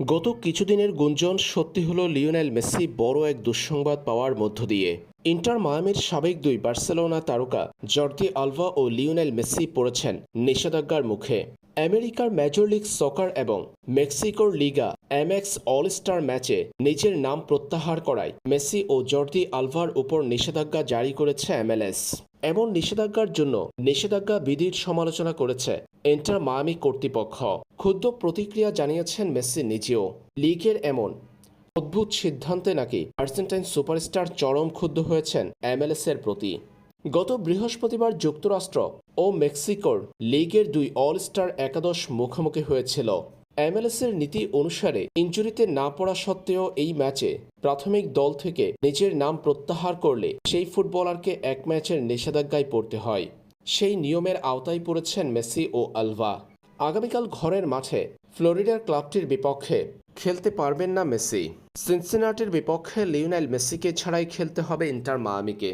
গত কিছুদিনের গুঞ্জন সত্যি হলো লিওনেল মেসি বড় এক দুঃসংবাদ পাওয়ার মধ্য দিয়ে। ইন্টার মায়ামির সাবেক দুই বার্সেলোনা তারকা জর্দি আলভা ও লিওনেল মেসি পড়েছেন নিষেধাজ্ঞার মুখে। আমেরিকার মেজর লিগ সকার এবং মেক্সিকোর লিগা এমএক্স অল স্টার ম্যাচে নিজের নাম প্রত্যাহার করায় মেসি ও জর্দি আলভার উপর নিষেধাজ্ঞা জারি করেছে এমএলএস এমন নিষেধাজ্ঞার জন্য নিষেধাজ্ঞা বিধির সমালোচনা করেছে ইন্টার মায়ামি কর্তৃপক্ষ। ক্ষুদ্র প্রতিক্রিয়া জানিয়েছেন মেসি নিজেও। লিগের এমন অদ্ভুত সিদ্ধান্তে নাকি আর্জেন্টাইন সুপারস্টার চরম ক্ষুব্ধ হয়েছেন এমএলএস এর প্রতি। গত বৃহস্পতিবার যুক্তরাষ্ট্র ও মেক্সিকোর লিগের দুই অল স্টার একাদশ মুখোমুখি হয়েছিল। এমএলএস এর নীতি অনুসারে ইঞ্জুরিতে না পড়া সত্ত্বেও এই ম্যাচে প্রাথমিক দল থেকে নিজের নাম প্রত্যাহার করলে সেই ফুটবলারকে এক ম্যাচের নিষেধাজ্ঞায় পড়তে হয়। সেই নিয়মের আওতায় পড়েছেন মেসি ও আলভা। আগামীকাল ঘরের মাঠে ফ্লোরিডার ক্লাবটির বিপক্ষে খেলতে পারবেন না মেসি। সিনসিনাটির বিপক্ষে লিওনাইল মেসিকে ছাড়াই খেলতে হবে ইন্টার মায়ামিকে।